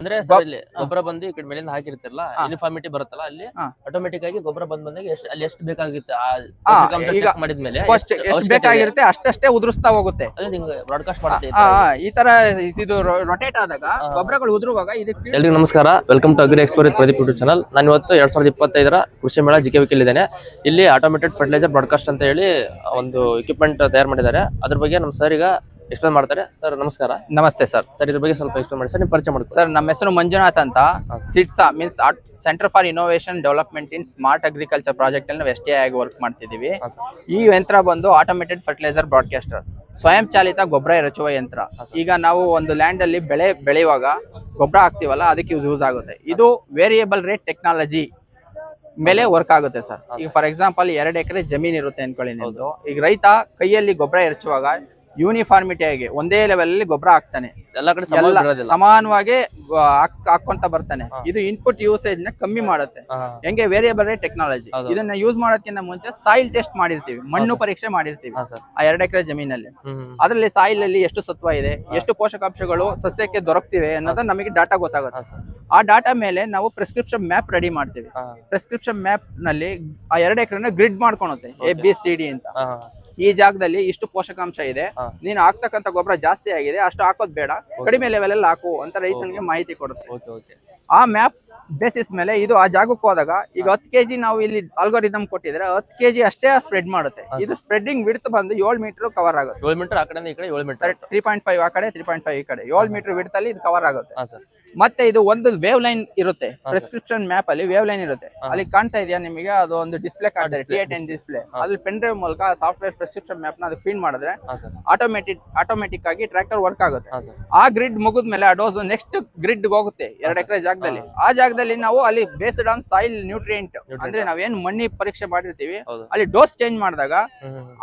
ಅಂದ್ರೆ ಸರ್ ಇಲ್ಲಿ ಗೊಬ್ಬರ ಬಂದು ಈ ಕಡೆ ಮೇಲಿಂದ ಹಾಕಿರ್ತಿರಲ್ಲ. ಯೂನಿಫಾರ್ಮಿಟಿ ಬರುತ್ತಲ್ಲ ಅಲ್ಲಿ. ಆಟೋಮೆಟಿಕ್ ಆಗಿ ಗೊಬ್ಬರ ಬಂದ್ ಬಂದಾಗ ಎಷ್ಟು ಅಲ್ಲಿ ಎಷ್ಟು ಬೇಕಾಗಿತ್ತು? ಆ ಮಾಡಿದ್ಮೇಲೆ ಎಷ್ಟು ಬೇಕಾಗಿರುತ್ತೆ ಅಷ್ಟಷ್ಟೇ ಉದುರಿಸ್ತಾ ಹೋಗುತ್ತೆ. ಬ್ರಾಡ್ಕಾಸ್ಟ್ ಮಾಡುತ್ತೆ ಈ ತರ ಇದು ರೊಟೇಟ್ ಆದಾಗ. ಗೊಬ್ಬರಗಳು ಉದುರುವಾಗ ಇದಕ್ಕೆ ಎಲ್ರಿಗೂ ನಮಸ್ಕಾರ. Welcome to agri explore Pradeep YouTube channel ನಾನು ಇವತ್ತು ಎರಡ್ ಸಾವಿರದ ಇಪ್ಪತ್ತೈದರ ಕೃಷಿ ಮೇಳ ಜಿಕೆ ವಿಕಿಲ್ ಇದ್ದೇನೆ. ಇಲ್ಲಿ ಆಟೋಮೇಟೆಡ್ ಫರ್ಟಿಲೈಸರ್ ಬ್ರಾಡ್ಕಾಸ್ಟ್ ಅಂತ ಹೇಳಿ ಒಂದು ಇಕ್ವಿಪ್ಮೆಂಟ್ ತಯಾರು ಮಾಡಿದ್ದಾರೆ. ಅದ್ರ ಬಗ್ಗೆ ನಮ್ಮ ಸರ್ ಈಗ ಎಕ್ಸ್ಪ್ಲೇನ್ ಮಾಡ್ತಾರೆ. ಸರ್ ನಮಸ್ಕಾರ. ನಮಸ್ತೆ ಸರ್. ಸರ್ ಇದ್ರ ಬಗ್ಗೆ ಸ್ವಲ್ಪ ಎಕ್ಸ್ಪ್ಲೇನ್ ಮಾಡಿ. ಸರ್ ನೀವು ಪರಿಚಯ ಮಾಡಿ ಸರ್ ನಮ್ಮ ಹೆಸರು ಮಂಜುನಾಥ್ ಅಂತ. ಸಿಟ್ಸಾ means centre for innovation development in smart agriculture project ಅಲ್ಲಿ ನಾವು ಎಸ್ ಟಿ ಆಗಿ ವರ್ಕ್ ಮಾಡ್ತಿದೀವಿ ಈ ಯಂತ್ರ ಬಂದು ಆಟೋಮೇಟೆಡ್ ಫರ್ಟಿಲೈಸರ್ ಬ್ರಾಡ್ಕಾಸ್ಟರ್ ಸ್ವಯಂ ಚಾಲಿತ ಗೊಬ್ಬರ ಎರಚುವ ಯಂತ್ರ. ಈಗ ನಾವು ಒಂದು ಲ್ಯಾಂಡ್ ಅಲ್ಲಿ ಬೆಳೆ ಬೆಳೆಯುವಾಗ ಗೊಬ್ಬರ ಹಾಕ್ತಿವಲ್ಲ ಅದಕ್ಕೆ ಯೂಸ್ ಆಗುತ್ತೆ. ಇದು ವೇರಿಯಬಲ್ ರೇಟ್ ಟೆಕ್ನಾಲಜಿ ಮೇಲೆ ವರ್ಕ್ ಆಗುತ್ತೆ ಸರ್. ಈಗ ಫಾರ್ ಎಕ್ಸಾಂಪಲ್ ಎರಡು ಎಕರೆ ಜಮೀನ್ ಇರುತ್ತೆ ಅನ್ಕೊಳ್ಳಿ ನಿಮ್ದು. ಈಗ ರೈತ ಕೈಯಲ್ಲಿ ಗೊಬ್ಬರ ಎರಚುವಾಗ ಯೂನಿಫಾರ್ಮಿಟಿ ಆಗಿ ಒಂದೇ ಲೆವೆಲ್ ಅಲ್ಲಿ ಗೊಬ್ಬರ ಹಾಕ್ತಾನೆ. ಎಲ್ಲಾ ಕಡೆ ಸಮಾನ ಎಲ್ಲ ಇರೋದಿಲ್ಲ ಸಮಾನವಾಗಿ ಹಾಕೊಂತ ಹಾಕ್- ಹಾಕ್ಕೊಂತ ಬರ್ತಾನೆ. ಹಾ. ಇದು ಇನ್ಪುಟ್ ಯೂಸೇಜ್ನ ಕಮ್ಮಿ ಮಾಡುತ್ತೆ. ಹಾ, ಹೆಂಗೆ ವೇರಿಯಬಲ್ ರೇಟ್ ಟೆಕ್ನಾಲಜಿ ಹೌದು. ಇದನ್ನ ಯೂಸ್ ಮಾಡೋದಕ್ಕಿಂತ ಮುಂಚೆ ಸಾಯಿಲ್ ಟೆಸ್ಟ್ ಮಾಡಿರ್ತೀವಿ. ಮಣ್ಣು ಪರೀಕ್ಷೆ ಮಾಡಿರ್ತೀವಿ. ಹಾ ಸರ್. ಆ ಎರಡು ಎಕರೆ ಜಮೀನಲ್ಲಿ. ಹ್ಮ್ ಅದರಲ್ಲಿ ಸಾಯಿಲ್ ಅಲ್ಲಿ ಎಷ್ಟು ಸತ್ವ ಇದೆ ಎಷ್ಟು ಪೋಷಕಾಂಶಗಳು ಸಸ್ಯಕ್ಕೆ ದೊರಕ್ತಿವೆ ಅನ್ನೋದು ನಮಗೆ ಡಾಟಾ ಗೊತ್ತಾಗುತ್ತೆ. ಹಾ ಸರ್. ಆ ಡಾಟಾ ಮೇಲೆ ನಾವು ಪ್ರಿಸ್ಕ್ರಿಪ್ಷನ್ ಮ್ಯಾಪ್ ರೆಡಿ ಮಾಡ್ತೀವಿ. ಹಾ. ಪ್ರಿಸ್ಕ್ರಿಪ್ಷನ್ ಮ್ಯಾಪ್ನಲ್ಲಿ ಆ ಎರಡು ಎಕರೆನ ಗ್ರಿಡ್ ಮಾಡ್ಕೊಳುತ್ತೆ ಎ ಬಿ ಸಿ ಡಿ ಅಂತ. ಹಾ. ಈ ಜಾಗದಲ್ಲಿ ಇಷ್ಟು ಪೋಷಕಾಂಶ ಇದೆ. ನೀನು ಹಾಕ್ತಕ್ಕಂತ ಗೊಬ್ಬರ ಜಾಸ್ತಿ ಆಗಿದೆ ಅಷ್ಟು ಹಾಕೋದ್ ಬೇಡ. ಕಡಿಮೆ ಲೆವೆಲ್ ಅಲ್ಲಿ ಹಾಕು ಅಂತ ರೈತನಿಗೆ ಮಾಹಿತಿ ಕೊಡುತ್ತೆ. ಆ ಮ್ಯಾಪ್ ಬೇಸಿಸ್ ಮೇಲೆ ಇದು ಆ ಜಾಗಕ್ಕೆ ಹೋದಾಗ ಈಗ ಹತ್ತು ಕೆಜಿ ನಾವು ಇಲ್ಲಿ ಆಲ್ಗೋರಿದಮ್ ಕೊಟ್ಟಿದ್ರೆ ಹತ್ತು ಕೆಜಿ ಅಷ್ಟೇ ಸ್ಪ್ರೆಡ್ ಮಾಡುತ್ತೆ. ಇದು ಸ್ಪ್ರೆಡಿಂಗ್ ವಿಡ್ತ್ ಬಂದು ಏಳು ಮೀಟರ್ ಕವರ್ ಆಗುತ್ತೆ. ಏಳು ಮೀಟರ್ ಆ ಕಡೆ ಈ ಕಡೆ ಏಳು ಮೀಟರ್ ತ್ರೀ ಪಾಯಿಂಟ್ ಫೈವ್ ಆ ಕಡೆ ತ್ರೀ ಪಾಯಿಂಟ್ ಫೈವ್ ಈ ಕಡೆ. ಏಳು ಮೀಟರ್ ವಿಡ್ತ್ ಅಲ್ಲಿ ಇದು ಕವರ್ ಆಗುತ್ತೆ. ಮತ್ತೆ ಇದು ಒಂದು ವೇವ್ ಲೈನ್ ಇರುತ್ತೆ ಪ್ರಿಸ್ಕ್ರಿಪ್ಷನ್ ಮ್ಯಾಪ್ ಅಲ್ಲಿ ವೇವ್ ಲೈನ್ ಇರುತ್ತೆ ಅಲ್ಲಿ ಕಾಣ್ತಾ ಇದೆಯಾ ನಿಮಗೆ? ಅದು ಒಂದು ಡಿಸ್ಪ್ಲೇ ಕಾಣ್ತಾ ಇದೆ ಟಿ ಟೆನ್ ಡಿಸ್ಪ್ಲೇ. ಅಲ್ಲಿ ಪೆನ್ ಡ್ರೈವ್ ಮೂಲಕ ಸಾಫ್ಟ್ವೇರ್ ಪ್ರಿಸ್ಕ್ರಿಪ್ಷನ್ ಮ್ಯಾಪ್ನ ಅದು ಫೀಡ್ ಮಾಡಿದ್ರೆ ಆಟೋಮೆಟಿಕ್ ಆಟೋಮೆಟಿಕ್ ಆಗಿ ಟ್ರ್ಯಾಕ್ಟರ್ ವರ್ಕ್ ಆಗುತ್ತೆ. ಆ ಗ್ರಿಡ್ ಮುಗಿದ್ಮೇಲೆ ಆ ಡೋಸ್ ನೆಕ್ಸ್ಟ್ ಗ್ರಿಡ್ ಹೋಗುತ್ತೆ ಎರಡು ಎಕರೆ ಜಾಗದಲ್ಲಿ. ಆ ಜಾಗದಲ್ಲಿ ನಾವು ಅಲ್ಲಿ ಬೇಸ್ಡ್ ಆನ್ ಸಾಯಿಲ್ ನ್ಯೂಟ್ರಿಯೆಂಟ್ ಅಂದ್ರೆ ನಾವೇನ್ ಮಣ್ಣಿ ಪರೀಕ್ಷೆ ಮಾಡಿರ್ತೀವಿ ಅಲ್ಲಿ ಡೋಸ್ ಚೇಂಜ್ ಮಾಡಿದಾಗ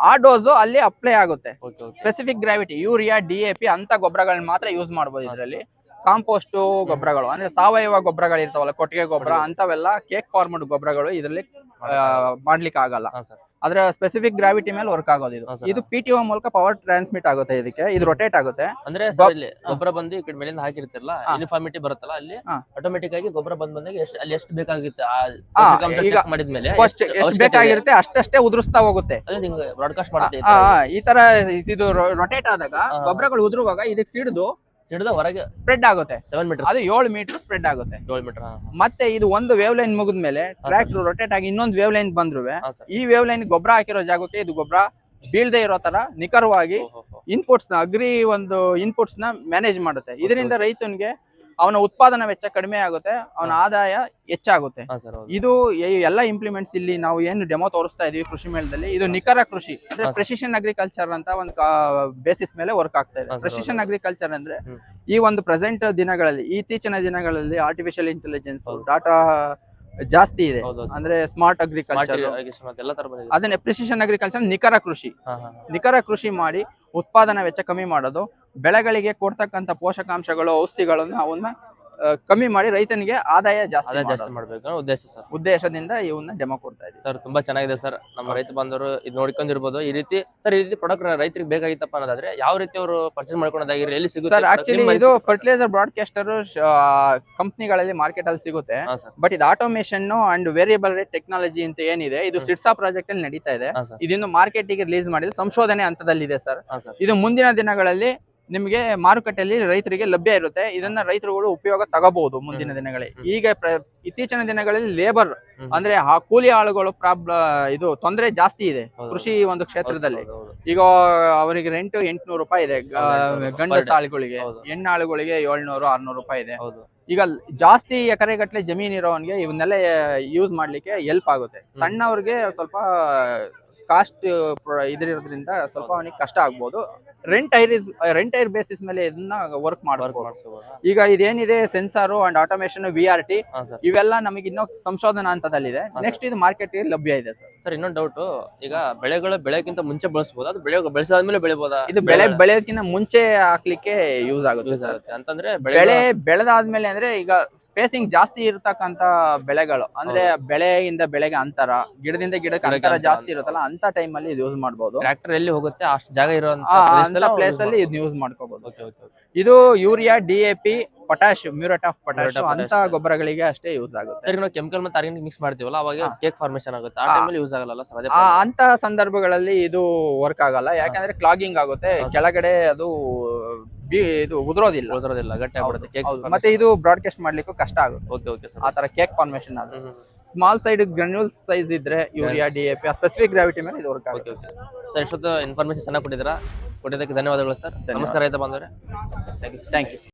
ಆ ಡೋಸ್ ಅಲ್ಲಿ ಅಪ್ಲೈ ಆಗುತ್ತೆ. Specific gravity urea D A P ಅಂತ ಗೊಬ್ಬರಗಳನ್ನ ಮಾತ್ರ ಯೂಸ್ ಮಾಡಬಹುದು ಇದರಲ್ಲಿ. ಕಾಂಪೋಸ್ಟ್ ಗೊಬ್ಬರಗಳು ಅಂದ್ರೆ ಸಾವಯವ ಗೊಬ್ಬರಗಳು ಇರ್ತಾವಲ್ಲ ಕೊಟ್ಟಿಗೆ ಗೊಬ್ಬರ. ಅಂತವೆಲ್ಲ ಕೇಕ್ ಫಾರ್ಮಡ್ ಗೊಬ್ಬರಗಳು ಇದರಲ್ಲಿ ಮಾಡ್ಲಿಕ್ಕೆ ಆಗಲ್ಲ ಅದ್ರ ಸ್ಪೆಸಿಫಿಕ್ ಗ್ರಾವಿಟಿ ಮೇಲೆ ವರ್ಕ್ ಆಗೋದು ಇದು. ಇದು ಪಿ ಟಿ ಮೂಲಕ ಪವರ್ ಟ್ರಾನ್ಸ್ಮಿಟ್ ಆಗುತ್ತೆ ಇದಕ್ಕೆ. ಇದು ರೊಟೇಟ್ ಆಗುತ್ತೆ. ಅಂದ್ರೆ ಗೊಬ್ಬರ ಬಂದು ಈ ಕಡೆ ಮೇಲಿಂದ ಹಾಕಿರ್ತಿರಲ್ಲ. ಯೂನಿಫಾರ್ಮಿಟಿ ಬರುತ್ತಲ್ಲ ಅಲ್ಲಿ. ಆಟೋಮೆಟಿಕ್ ಆಗಿ ಗೊಬ್ಬರ ಬಂದ್ ಬಂದಾಗ ಎಷ್ಟು ಅಲ್ಲಿ ಎಷ್ಟು ಬೇಕಾಗಿತ್ತು? ಮಾಡಿದ್ಮೇಲೆ ಎಷ್ಟು ಬೇಕಾಗಿರುತ್ತೆ ಅಷ್ಟಷ್ಟೇ ಉದುರಿಸ್ತಾ ಹೋಗುತ್ತೆ. ಬ್ರಾಡ್ಕಾಸ್ಟ್ ಮಾಡುತ್ತೆ ಈ ತರ ಇದು ರೊಟೇಟ್ ಆದಾಗ. ಗೊಬ್ಬರಗಳು ಉದುರುವಾಗ ಇದಕ್ಕೆ ಸಿಡಿದು ಸಿಡಿದ ಹೊರಗೆ ಸ್ಪ್ರೆಡ್ ಆಗುತ್ತೆ. ಸೆವೆನ್ ಮೀಟರ್ ಅದು ಏಳು ಮೀಟರ್ ಸ್ಪ್ರೆಡ್ ಆಗುತ್ತೆ. ಏಳು ಮೀಟರ್ ಮತ್ತೆ ಇದು ಒಂದು ವೇವ್ ಲೈನ್ ಮುಗಿದ ಮೇಲೆ ಟ್ರ್ಯಾಕ್ಟರ್ ರೊಟೇಟ್ ಆಗಿ ಇನ್ನೊಂದು ವೇವ್ ಲೈನ್ ಬಂದ್ರು ಈ ವೇವ್ ಲೈನ್ ಗೊಬ್ಬರ ಹಾಕಿರೋ ಜಾಗಕ್ಕೆ ಇದು ಗೊಬ್ಬರ ಬೀಳದೆ ಇರೋ ತರ ನಿಖರವಾಗಿ ಇನ್ಪುಟ್ಸ್ನ ಅಗ್ರಿ ಒಂದು ಇನ್ಪುಟ್ಸ್ನ ಮ್ಯಾನೇಜ್ ಮಾಡುತ್ತೆ. ಇದರಿಂದ ರೈತನಿಗೆ ಅವನ ಉತ್ಪಾದನಾ ವೆಚ್ಚ ಕಡಿಮೆ ಆಗುತ್ತೆ ಅವನ ಆದಾಯ ಹೆಚ್ಚಾಗುತ್ತೆ. ಇದು ಎಲ್ಲ ಇಂಪ್ಲಿಮೆಂಟ್ಸ್ ಇಲ್ಲಿ ನಾವು ಏನು ಡೆಮೋ ತೋರಿಸ್ತಾ ಇದೀವಿ ಕೃಷಿ ಮೇಳದಲ್ಲಿ. ಇದು ನಿಖರ ಕೃಷಿ ಅಂದ್ರೆ ಪ್ರೆಸಿಷನ್ ಅಗ್ರಿಕಲ್ಚರ್ ಅಂತ ಒಂದು ಬೇಸಿಸ್ ಮೇಲೆ ವರ್ಕ್ ಆಗ್ತಾ ಇದೆ. ಪ್ರೆಸಿಷನ್ ಅಗ್ರಿಕಲ್ಚರ್ ಅಂದ್ರೆ ಈ ಒಂದು ಪ್ರೆಸೆಂಟ್ ದಿನಗಳಲ್ಲಿ ಇತ್ತೀಚಿನ ದಿನಗಳಲ್ಲಿ ಆರ್ಟಿಫಿಷಿಯಲ್ ಇಂಟೆಲಿಜೆನ್ಸ್ ಡಾಟಾ ಜಾಸ್ತಿ ಇದೆ. ಅಂದ್ರೆ ಸ್ಮಾರ್ಟ್ ಅಗ್ರಿಕಲ್ಚರ್ ಅದನ್ನ ಎಪ್ರಿಸಿಯೇಷನ್ ಪ್ರಿಸಿಷನ್ ಅಗ್ರಿಕಲ್ಚರ್ ನಿಖರ ಕೃಷಿ. ನಿಖರ ಕೃಷಿ ಮಾಡಿ ಉತ್ಪಾದನಾ ವೆಚ್ಚ ಕಮ್ಮಿ ಮಾಡೋದು. ಬೆಳೆಗಳಿಗೆ ಕೊಡ್ತಕ್ಕಂಥ ಪೋಷಕಾಂಶಗಳು ಔಷಧಿಗಳನ್ನು ಅವನ್ನ ಕಮ್ಮಿ ಮಾಡಿ ರೈತನಿಗೆ ಆದಾಯ ಜಾಸ್ತಿ ಜಾಸ್ತಿ ಮಾಡ್ಬೇಕು ಉದ್ದೇಶ ಸರ್. ಉದ್ದೇಶದಿಂದ ಇವನ್ನ ಡೆಮೋ ಕೊಡ್ತಾ ಇದೆ ಸರ್ ತುಂಬಾ ಚೆನ್ನಾಗಿದೆ ಸರ್. ನಮ್ಮ ರೈತ ಬಾಂಧವರು ಇದು ನೋಡ್ಕೊಂಡಿರ್ಬೋದು. ಈ ರೀತಿ ಸರ್ ಈ ರೀತಿ ಪ್ರಾಡಕ್ಟ್ ರೈತರಿಗೆ ಬೇಕಾಗಿತ್ತಪ್ಪ ಅನ್ನೋದಾದ್ರೆ ಯಾವ ರೀತಿ ಅವರು ಪರ್ಚೇಸ್ ಮಾಡ್ಕೊಳೋದಾಗಿರ್ಲಿ ಎಲ್ಲಿ ಸಿಗುತ್ತೆ? ಸರ್ ಆಕ್ಚುಲಿ ಇದು ಫರ್ಟಿಲೈಸರ್ ಬ್ರಾಡ್ಕಾಸ್ಟರ್ ಕಂಪ್ನಿಗಳಲ್ಲಿ ಮಾರ್ಕೆಟ್ ಅಲ್ಲಿ ಸಿಗುತ್ತೆ. ಬಟ್ ಇದು automation and variable rate technology ಅಂತ ಏನಿದೆ ಇದು. ಸಿಡ್ಸಾ ಪ್ರಾಜೆಕ್ಟ್ ಅಲ್ಲಿ ನಡೀತಾ ಇದೆ. ಇದನ್ನು ಮಾರ್ಕೆಟ್ಗೆ ಮಾರ್ಕೆಟಿಗೆ ರಿಲೀಸ್ ಮಾಡಿದ ಸಂಶೋಧನೆ ಹಂತದಲ್ಲಿದೆ ಸರ್. ಇದು ಮುಂದಿನ ದಿನಗಳಲ್ಲಿ ನಿಮಗೆ ಮಾರುಕಟ್ಟೆಯಲ್ಲಿ ರೈತರಿಗೆ ಲಭ್ಯ ಇರುತ್ತೆ. ಇದನ್ನ ರೈತರುಗಳು ಉಪಯೋಗ ತಗೋಬಹುದು ಮುಂದಿನ ದಿನಗಳಲ್ಲಿ. ಈಗ ಇತ್ತೀಚಿನ ದಿನಗಳಲ್ಲಿ ಲೇಬರ್ ಅಂದ್ರೆ ಆ ಕೂಲಿ ಆಳುಗಳು ಪ್ರಾಬ್ಲ ಇದು ತೊಂದರೆ ಜಾಸ್ತಿ ಇದೆ ಕೃಷಿ ಒಂದು ಕ್ಷೇತ್ರದಲ್ಲಿ. ಈಗ ಅವರಿಗೆ ರೆಂಟ್ ಎಂಟ್ನೂರು ರೂಪಾಯಿ ಇದೆ ಗಂಡ. ಆಳುಗಳಿಗೆ. ಹೆಣ್ಣಾಳುಗಳಿಗೆ ಏಳ್ನೂರು ಆರ್ನೂರು ರೂಪಾಯಿ ಇದೆ. ಈಗ ಜಾಸ್ತಿ ಎಕರೆಗಟ್ಟಲೆ ಜಮೀನ್ ಇರೋವನ್ಗೆ ಇವನ್ನೆಲ್ಲ ಯೂಸ್ ಮಾಡ್ಲಿಕ್ಕೆ ಹೆಲ್ಪ್ ಆಗುತ್ತೆ. ಸಣ್ಣವ್ರಿಗೆ ಸ್ವಲ್ಪ ಕಾಸ್ಟ್ ಇದ್ರಿರೋದ್ರಿಂದ ಸ್ವಲ್ಪ ಅವನಿಗೆ ಕಷ್ಟ ಆಗ್ಬೋದು. Rent hire rent hire basis ಮೇಲೆ ಇದನ್ನ ವರ್ಕ್ ಮಾಡ್ಬೋದು ಈಗ ಇದೇನಿದೆ sensor and automation V R T ಇವೆಲ್ಲ ನಮಗೆ ಇನ್ನೂ ಸಂಶೋಧನಾ ಹಂತದಲ್ಲಿದೆ. ನೆಕ್ಸ್ಟ್ ಇದು ಮಾರ್ಕೆಟ್ ಲಭ್ಯ ಇದೆ ಸರ್ ಸರ್ ಇನ್ನೊಂದು ಡೌಟ್ ಈಗ ಬೆಳೆಗಳು ಬೆಳೆಯಕ್ಕಿಂತ ಮುಂಚೆ ಬಳಸಬಹುದು ಅದು ಬೆಳೆ ಬೆಳೆಸಾದ್ಮೇಲೆ ಬೆಳಿಬೋದಾ? ಇದು ಬೆಳೆ ಬೆಳೆಯೋದಕ್ಕಿಂತ ಮುಂಚೆ ಹಾಕ್ಲಿಕ್ಕೆ ಯೂಸ್ ಆಗುತ್ತೆ ಯೂಸ್ ಆಗುತ್ತೆ. ಅಂತಂದ್ರೆ ಬೆಳೆ ಬೆಳೆ ಬೆಳೆದಾದ್ಮೇಲೆ ಅಂದ್ರೆ ಈಗ ಸ್ಪೇಸಿಂಗ್ ಜಾಸ್ತಿ ಇರತಕ್ಕಂತ ಬೆಳೆಗಳು ಅಂದ್ರೆ ಬೆಳೆಯಿಂದ ಬೆಳೆಗೆ ಅಂತರ ಗಿಡದಿಂದ ಗಿಡಕ್ಕೆ ಅಂತರ ಜಾಸ್ತಿ. ಇರುತ್ತಲ್ಲ ಅಂತ ಟೈಮ್ ಅಲ್ಲಿ ಇದು ಯೂಸ್ ಮಾಡಬಹುದು ಟ್ರಾಕ್ಟರ್ ಎಲ್ಲಿ ಹೋಗುತ್ತೆ ಅಷ್ಟು ಜಾಗ ಇರುವಂತ ಪ್ಲೇಸ್ ಅಲ್ಲಿ ಇದನ್ನ ಯೂಸ್ ಮಾಡ್ಕೋಬಹುದು ಇದು urea D A P potash muriate of potash ಅಂತ ಗೊಬ್ಬರಗಳಿಗೆ ಅಷ್ಟೇ ಯೂಸ್ ಆಗುತ್ತೆ. ಸರ್ ನಾವು ಕೆಮಿಕಲ್ ಮತ್ತೆ ಆರ್ಗಾನಿಕ್ ಮಿಕ್ಸ್ ಮಾಡ್ತೀವಲ್ಲ ಅವಾಗ ಕೇಕ್ ಫಾರ್ಮೇಶನ್ ಆಗುತ್ತೆ. ಆ. ಟೈಮಲ್ಲಿ ಯೂಸ್ ಆಗಲ್ಲ ಸರ್ ಅಂತ ಸಂದರ್ಭಗಳಲ್ಲಿ ಇದು ವರ್ಕ್ ಆಗಲ್ಲ. ಯಾಕಂದ್ರೆ ಕ್ಲಾಗಿಂಗ್ ಆಗುತ್ತೆ ಕೆಳಗಡೆ ಅದು ಇದು ಉದುರೋದಿಲ್ಲ. ಉದ್ರೋದಿಲ್ಲ ಗಟ್ಟಿ ಹೌದು, ಆಗ್ಬಿಡುತ್ತೆ ಕೇಕ್. ಮತ್ತೆ ಇದು ಬ್ರಾಡ್ಕಾಸ್ಟ್ ಮಾಡ್ಲಿಕ್ಕೂ ಕಷ್ಟ ಆಗುತ್ತೆ. ಓಕೆ ಓಕೆ ಸರ್ ಆ ತರ cake formation hmm. Small side granule size ಇದ್ರೆ urea D A P specific gravity ಮೇಲೆ ಇದು ವರ್ಕ್ ಆಗುತ್ತೆ. ಸರ್ ಇಷ್ಟೊತ್ತು ಇನ್ಫಾರ್ಮೇಶನ್ ಚೆನ್ನಾಗಿ ಕೊಟ್ಟಿದ್ದೀರಾ? ಕೊಟ್ಟಿದ್ದಕ್ಕೆ ಧನ್ಯವಾದಗಳು ಸರ್ ನಮಸ್ಕಾರ ಆಯ್ತಾ ಬಂದವರೇ. Thank you thank you